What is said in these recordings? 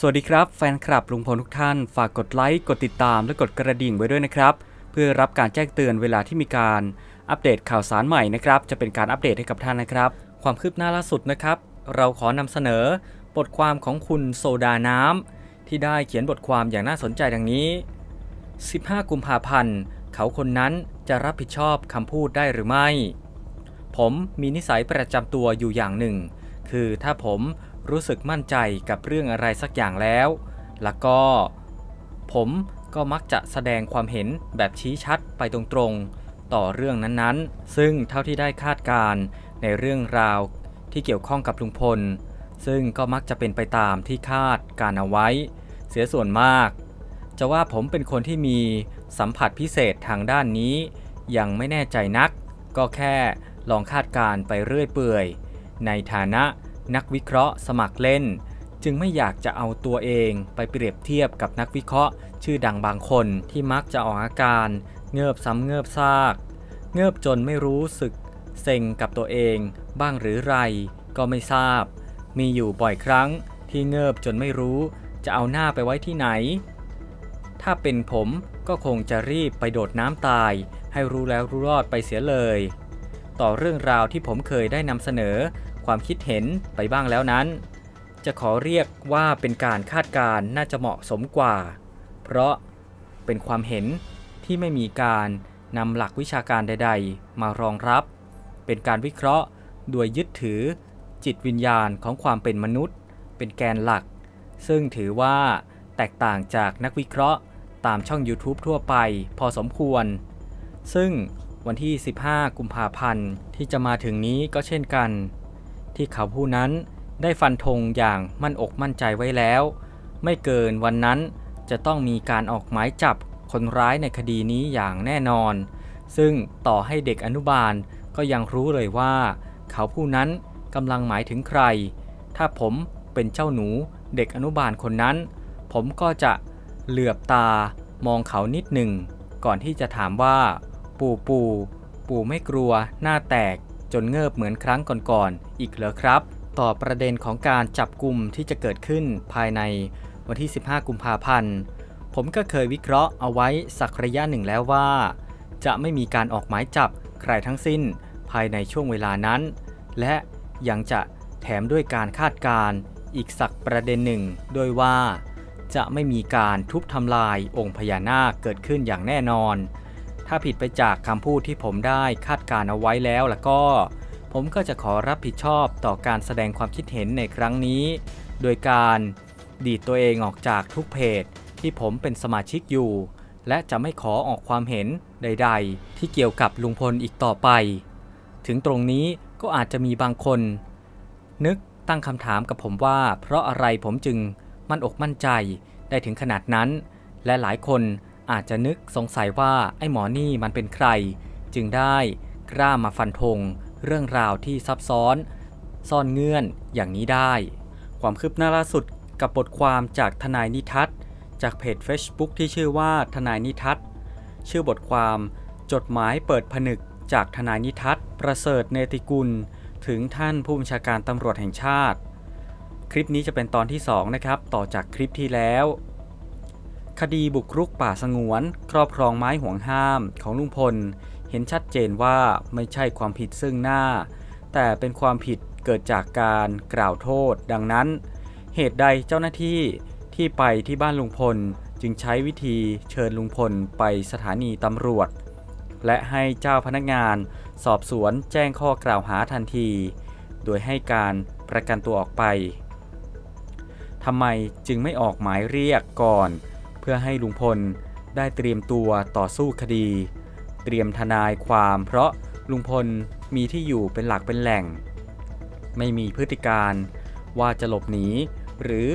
สวัสดีครับแฟนคลับลุงพลทุกท่าน ฝากกดไลค์ กดติดตาม และกดกระดิ่งไว้ด้วยนะครับ เพื่อรับการแจ้งเตือนเวลาที่มีการอัปเดตข่าวสารใหม่นะครับ จะเป็นการอัปเดตให้กับท่านนะครับ ความคืบหน้าล่าสุดนะครับ เราขอนำเสนอ บทความของคุณโซดาน้ำที่ได้เขียนบทความอย่างน่าสนใจดังนี้ 15 กุมภาพันธ์เขาคนนั้นจะรับผิดชอบคำพูดได้หรือไม่ ผมมีนิสัยประจำตัวอยู่อย่างหนึ่ง คือถ้าผม รู้สึกมั่นใจกับเรื่องอะไรสักอย่างแล้ว แล้วก็ ผมก็มักจะแสดงความเห็นแบบชี้ชัดไปตรงๆ ต่อเรื่องนั้นๆ ซึ่งเท่าที่ได้คาดการณ์ในเรื่องราวที่เกี่ยวข้องกับลุงพล ซึ่งก็มักจะเป็นไปตามที่คาดการเอาไว้ เสียส่วนมาก จะว่าผมเป็นคนที่มีสัมผัสพิเศษทางด้านนี้ ยังไม่แน่ใจนัก ก็แค่ลองคาดการณ์ไปเรื่อยเปื่อย ในฐานะ นักวิเคราะห์สมัครเล่น จึงไม่อยากจะเอาตัวเองไปเปรียบเทียบกับนักวิเคราะห์ ชื่อดังบางคนที่มักจะออกอาการ เงือบซ้ำเงือบซาก เงือบจนไม่รู้สึกเซ็งกับตัวเองบ้างหรือไรก็ไม่ทราบ มีอยู่บ่อยครั้งที่เงือบจนไม่รู้จะเอาหน้าไปไว้ที่ไหน ถ้าเป็นผมก็คงจะรีบไปโดดน้ำตาย ให้รู้แล้วรู้รอดไปเสียเลย ต่อเรื่องราวที่ผมเคยได้นำเสนอ ความคิดเห็นไปบ้างแล้วนั้น จะขอเรียกว่าเป็นการคาดการณ์น่าจะเหมาะสมกว่า เพราะเป็นความเห็นที่ไม่มีการนำหลักวิชาการใด ๆ มารองรับ เป็นการวิเคราะห์โดยยึดถือจิตวิญญาณของความเป็นมนุษย์ เป็นแกนหลัก ซึ่งถือว่าแตกต่างจากนักวิเคราะห์ตามช่อง YouTube ทั่วไปพอสมควร ซึ่งวันที่ 15 กุมภาพันธ์ที่จะมาถึงนี้ก็เช่นกัน ที่เขาผู้นั้นได้ฟันธงอย่างมั่นอกมั่นใจไว้แล้ว ไม่เกินวันนั้นจะต้องมีการออกหมายจับคนร้ายในคดีนี้อย่างแน่นอน ซึ่งต่อให้เด็กอนุบาลก็ยังรู้เลยว่า เขาผู้นั้นกำลังหมายถึงใคร ถ้าผมเป็นเจ้าหนูเด็กอนุบาลคนนั้น ผมก็จะเหลือบตามองเขานิดหนึ่ง ก่อนที่จะถามว่า ปู่ปู่ปู่ไม่กลัวหน้าแตก จนเงิบเหมือนครั้งก่อนๆอีกเหรอครับ ต่อประเด็นของการจับกลุ่มที่จะเกิดขึ้นภายในวันที่ 15 กุมภาพันธ์ ผมก็เคยวิเคราะห์เอาไว้สักระยะหนึ่งแล้วว่า จะไม่มีการออกหมายจับใครทั้งสิ้นภายในช่วงเวลานั้น และยังจะแถมด้วยการคาดการณ์อีกสักประเด็นหนึ่งโดยว่า จะไม่มีการทุบทำลายองค์พญานาคเกิดขึ้นอย่างแน่นอน ถ้าผิดไปจากคำพูดที่ผมได้คาดการเอาไว้แล้วแล้วก็ ผมก็จะขอรับผิดชอบต่อการแสดงความคิดเห็นในครั้งนี้ โดยการดีดตัวเองออกจากทุกเพจที่ผมเป็นสมาชิกอยู่ และจะไม่ขอออกความเห็นใด ๆ ที่เกี่ยวกับลุงพลอีกต่อไป ถึงตรงนี้ก็อาจจะมีบางคน นึกตั้งคำถามกับผมว่า เพราะอะไรผมจึงมั่นอกมั่นใจได้ถึงขนาดนั้น และหลายคน อาจจะนึกสงสัยว่าไอ้หมอนี่มันเป็นใคร จึงได้กล้ามาฟันธงเรื่องราวที่ซับซ้อน ซ่อนเงื่อนอย่างนี้ได้ ความคืบหน้าล่าสุดกับบทความจากทนายนิทัศจากเพจ Facebook ที่ชื่อว่าทนายนิทัศชื่อบทความจดหมายเปิดผนึกจากทนายนิทัศประเสริฐเนติกุล ถึงท่านผู้บัญชาการตำรวจแห่งชาติ คลิปนี้จะเป็นตอนที่ 2 นะครับ ต่อจากคลิปที่แล้ว คดีบุกรุกป่าสงวน ครอบครองไม้ห่วงห้ามของลุงพล เห็นชัดเจนว่าไม่ใช่ความผิดซึ่งหน้า แต่เป็นความผิดเกิดจากการกล่าวโทษ ดังนั้น เหตุใดเจ้าหน้าที่ที่ไปที่บ้านลุงพลจึงใช้วิธีเชิญลุงพลไปสถานีตำรวจ และให้เจ้าพนักงาน สอบสวนแจ้งข้อกล่าวหาทันที โดยให้การประกันตัวออกไปทำไมจึงไม่ออกหมายเรียกก่อน พื่อให้ลุงพลได้เตรียมตัวต่อสู้คดี เตรียมทนายความเพราะลุงพลมีที่อยู่เป็นหลักเป็นแหล่ง ไม่มีพฤติการว่าจะหลบหนีหรือ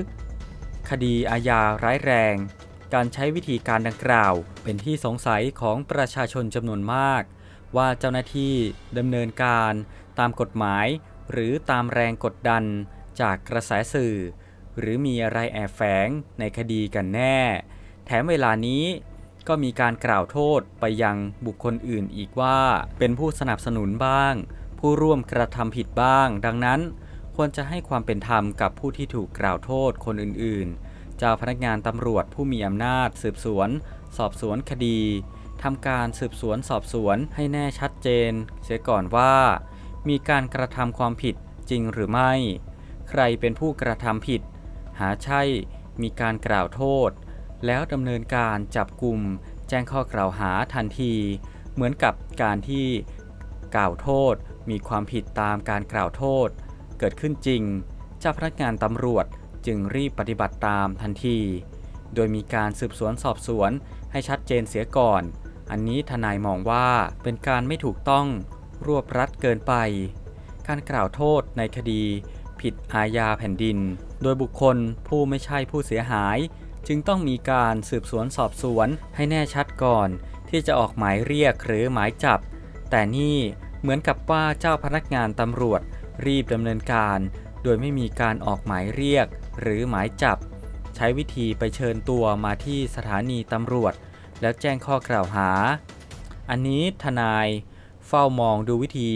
คดีอาญาร้ายแรง การใช้วิธีการดังกล่าว เป็นที่สงสัยของประชาชนจำนวนมาก ว่าเจ้าหน้าที่ดำเนินการตามกฎหมาย หรือตามแรงกดดันจากกระแสสื่อ หรือมีอะไรแอบแฝงในคดีกันแน่ แถมเวลานี้ก็มีการกล่าวโทษไปยังบุคคลอื่นอีกว่า เป็นผู้สนับสนุนบ้าง ผู้ร่วมกระทำผิดบ้าง ดังนั้นควรจะให้ความเป็นธรรมกับผู้ที่ถูกกล่าวโทษคนอื่นๆ เจ้าพนักงานตำรวจผู้มีอำนาจ สืบสวน สอบสวนคดีทำการสืบสวนสอบสวนให้แน่ชัดเจน เสียก่อนว่า มีการกระทำความผิดจริงหรือไม่ ใครเป็นผู้กระทำผิด หาใช่มีการกล่าวโทษ แล้วดำเนินการจับกลุ่มแจ้งข้อกล่าวหาทันที เหมือนกับการที่กล่าวโทษมีความผิดตามการกล่าวโทษ เกิดขึ้นจริง เจ้าพนักงานตำรวจจึงรีบปฏิบัติตามทันที โดยมีการสืบสวนสอบสวนให้ชัดเจนเสียก่อน อันนี้ทนายมองว่าเป็นการไม่ถูกต้องรวบรัดเกินไป การกล่าวโทษในคดี ผิดอาญาแผ่นดิน โดยบุคคลผู้ไม่ใช่ผู้เสียหาย จึงต้องมีการสืบสวนสอบสวนให้แน่ชัดก่อน ที่จะออกหมายเรียกหรือหมายจับ แต่นี่เหมือนกับว่าเจ้าพนักงานตำรวจ รีบดำเนินการ โดยไม่มีการออกหมายเรียก หรือหมายจับ ใช้วิธีไปเชิญตัวมาที่สถานีตำรวจ แล้วแจ้งข้อกล่าวหา อันนี้ทนาย เฝ้ามองดูวิธี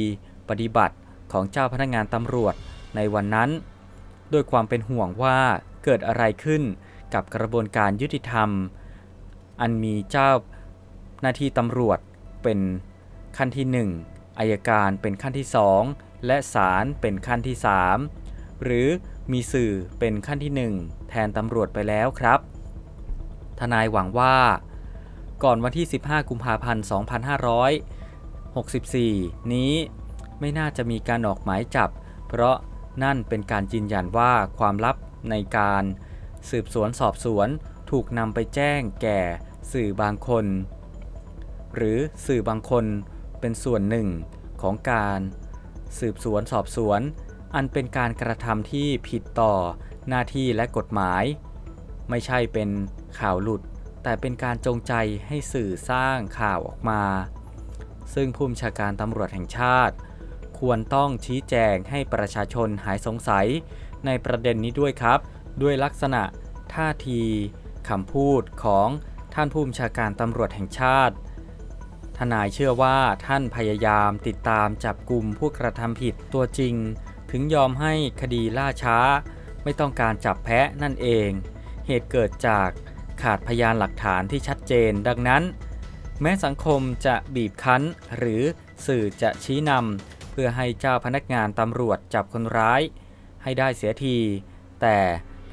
ปฏิบัติของเจ้าพนักงานตำรวจในวันนั้น ด้วยความเป็นห่วงว่าเกิดอะไรขึ้น กับกระบวนการยุติธรรม อันมีเจ้าหน้าที่ตำรวจเป็นขั้นที่ 1อายการเป็นขั้นที่ 2 และศาลเป็นขั้นที่ 3 หรือมีสื่อเป็นขั้นที่ 1 แทนตำรวจไปแล้วครับ ทนายหวังว่า ก่อนวันที่ 15 กุมภาพันธ์ 2564 นี้ไม่น่าจะมีการออกหมายจับ เพราะนั่นเป็นการยืนยันว่าความลับในการ สืบสวนสอบสวนถูกนำไปแจ้งแก่สื่อบางคน หรือสื่อบางคนเป็นส่วนหนึ่งของการสืบสวนสอบสวน อันเป็นการกระทำที่ผิดต่อหน้าที่และกฎหมาย ไม่ใช่เป็นข่าวหลุด แต่เป็นการจงใจให้สื่อสร้างข่าวออกมา ซึ่งผู้บัญชาการตำรวจแห่งชาติ ควรต้องชี้แจงให้ประชาชนหายสงสัยในประเด็นนี้ด้วยครับ ด้วยลักษณะ ท่าทีคำพูดของท่านผู้บัญชาการตำรวจแห่งชาติ ทนายเชื่อว่าท่านพยายามติดตามจับกลุ่มผู้กระทำผิดตัวจริง ถึงยอมให้คดีล่าช้า ไม่ต้องการจับแพะนั่นเอง เหตุเกิดจากขาดพยานหลักฐานที่ชัดเจนดังนั้น แม้สังคมจะบีบคั้นหรือสื่อจะชี้นำเพื่อให้เจ้าพนักงานตำรวจจับคนร้าย ให้ได้เสียที แต่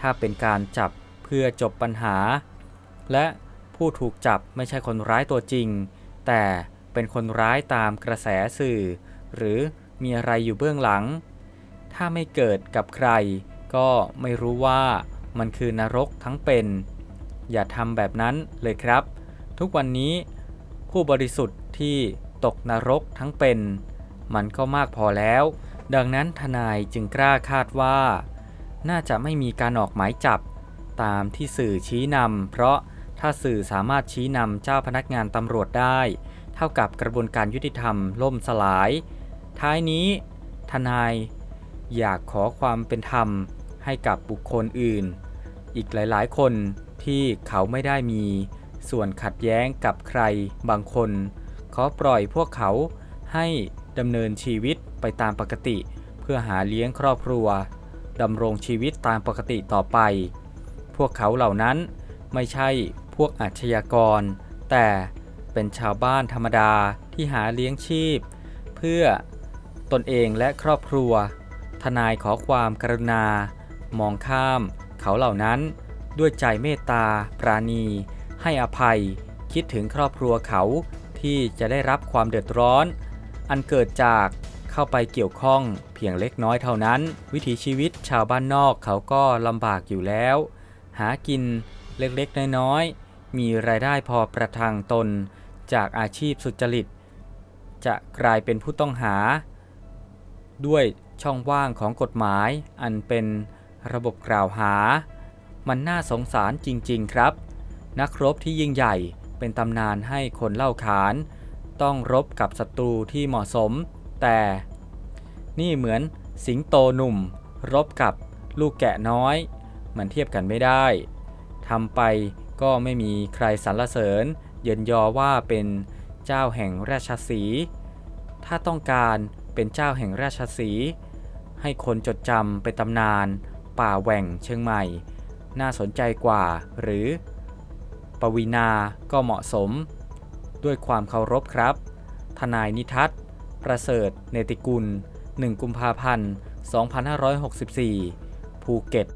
ถ้าเป็นการจับเพื่อจบปัญหา และผู้ถูกจับไม่ใช่คนร้ายตัวจริง แต่เป็นคนร้ายตามกระแสสื่อ หรือมีอะไรอยู่เบื้องหลัง ถ้าไม่เกิดกับใคร ก็ไม่รู้ว่ามันคือนรกทั้งเป็น อย่าทำแบบนั้นเลยครับ ทุกวันนี้ผู้บริสุทธิ์ที่ตกนรกทั้งเป็น มันก็มากพอแล้ว ดังนั้นทนายจึงกล้าคาดว่า น่าจะไม่มีการออกหมายจับ ตามที่สื่อชี้นำเพราะถ้าสื่อสามารถชี้นำเจ้าพนักงานตำรวจได้ เท่ากับกระบวนการยุติธรรมล่มสลาย ท้ายนี้ ทนาย อยากขอความเป็นธรรมให้กับบุคคลอื่น อีกหลายๆ คนที่เขาไม่ได้มี ส่วนขัดแย้งกับใครบางคน ขอปล่อยพวกเขาให้ดำเนินชีวิตไปตามปกติ เพื่อหาเลี้ยงครอบครัว ดำรงชีวิตตามปกติต่อไป พวกเขาเหล่านั้นไม่ใช่พวกอาชญากร แต่เป็นชาวบ้านธรรมดาที่หาเลี้ยงชีพ เพื่อตนเองและครอบครัว ทนายขอความกรุณา มองข้ามเขาเหล่านั้นด้วยใจเมตตา ปราณี ให้อภัย คิดถึงครอบครัวเขาที่จะได้รับความเดือดร้อน อันเกิดจาก เข้าไปเกี่ยวข้องเพียงเล็กน้อยเท่านั้น วิถีชีวิตชาวบ้านนอกเขาก็ลำบากอยู่แล้ว หากินเล็กๆน้อยๆมีรายได้พอประทังตนจากอาชีพสุจริต จะกลายเป็นผู้ต้องหา ด้วยช่องว่างของกฎหมายอันเป็นระบบกล่าวหา มันน่าสงสารจริงๆครับ นักรบที่ยิ่งใหญ่เป็นตำนานให้คนเล่าขาน ต้องรบกับศัตรูที่เหมาะสม แต่นี่เหมือนสิงโตหนุ่ม รบกับลูกแกะน้อย มันเทียบกันไม่ได้ทำไปก็ไม่มีใครสรรเสริญ เยินยอว่าเป็นเจ้าแห่งราชสีถ้าต้องการเป็นเจ้าแห่งราชสีให้คนจดจำเป็นตำนาน ป่าแหว่งเชียงใหม่ น่าสนใจกว่า หรือ ปวีนาก็เหมาะสม ด้วยความเคารพครับ ทนายนิทัศน์ ประเสริฐ เนติกุล 1 กุมภาพันธ์ 2564 ภูเก็ต